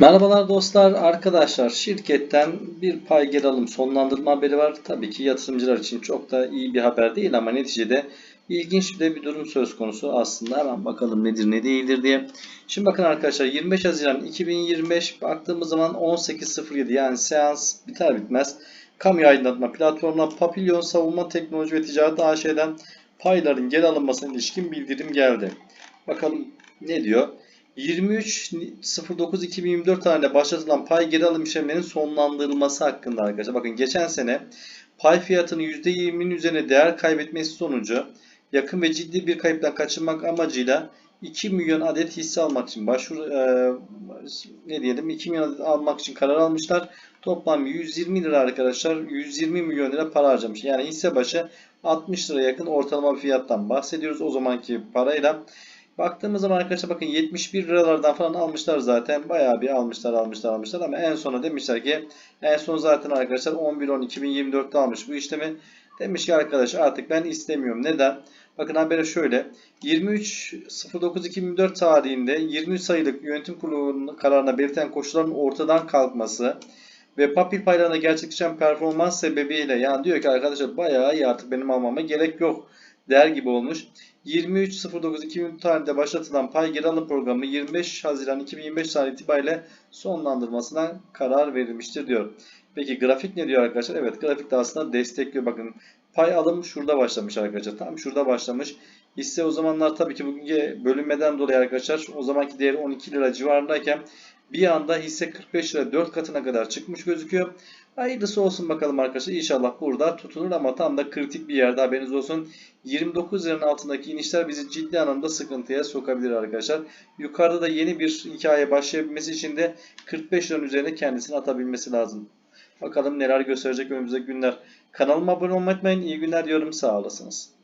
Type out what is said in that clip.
Merhabalar dostlar, arkadaşlar. Şirketten bir pay geri alım sonlandırma haberi var. Tabii ki yatırımcılar için çok da iyi bir haber değil ama neticede ilginç de bir durum söz konusu aslında. Hemen bakalım nedir ne değildir diye. Şimdi bakın arkadaşlar 25 Haziran 2025 baktığımız zaman 18.07 yani seans biter bitmez kamu aydınlatma platformuna Papillon Savunma Teknoloji ve Ticaret AŞ'den payların geri alınmasına ilişkin bildirim geldi. Bakalım ne diyor? 23.09.2024 tarihinde başlatılan pay geri alım işlemlerinin sonlandırılması hakkında arkadaşlar. Bakın geçen sene pay fiyatının %20'nin üzerine değer kaybetmesi sonucu yakın ve ciddi bir kayıptan kaçınmak amacıyla 2 milyon adet hisse almak için başvuru e, ne diyelim 2 milyon adet almak için karar almışlar. Toplam 120 lira arkadaşlar 120 milyon lira para harcamış. Yani hisse başı 60 lira yakın ortalama fiyattan bahsediyoruz o zamanki parayla. Baktığımız zaman arkadaşlar bakın 71 liralardan falan almışlar zaten. Bayağı bir almışlar almışlar almışlar ama en sona demişler ki en son zaten arkadaşlar 11-10-2024'te almış bu işlemi. Demiş ki arkadaş artık ben istemiyorum. Neden? Bakın habere şöyle. 23.09.2024 tarihinde 23 sayılık yönetim kurulu kararına belirten koşulların ortadan kalkması ve papir paylarına gerçekleşen performans sebebiyle yani diyor ki arkadaşlar bayağı iyi artık benim almama gerek yok der gibi olmuş. 23.09.2000 tarihinde başlatılan pay geri alım programı 25 Haziran 2025 tarihi itibariyle sonlandırmasına karar verilmiştir diyor. Peki grafik ne diyor arkadaşlar? Evet grafik de aslında destekliyor. Bakın pay alım şurada başlamış arkadaşlar. Tam şurada başlamış. Hisse o zamanlar tabii ki bugünkü bölünmeden dolayı arkadaşlar o zamanki değeri 12 lira civarındayken bir anda hisse 45 lira 4 katına kadar çıkmış gözüküyor. Hayırlısı olsun bakalım arkadaşlar. İnşallah burada tutunur ama tam da kritik bir yerde haberiniz olsun. 29 liranın altındaki inişler bizi ciddi anlamda sıkıntıya sokabilir arkadaşlar. Yukarıda da yeni bir hikaye başlayabilmesi için de 45 liranın üzerine kendisini atabilmesi lazım. Bakalım neler gösterecek önümüzdeki günler. Kanalıma abone olmayı unutmayın. İyi günler diyorum. Sağ olasınız.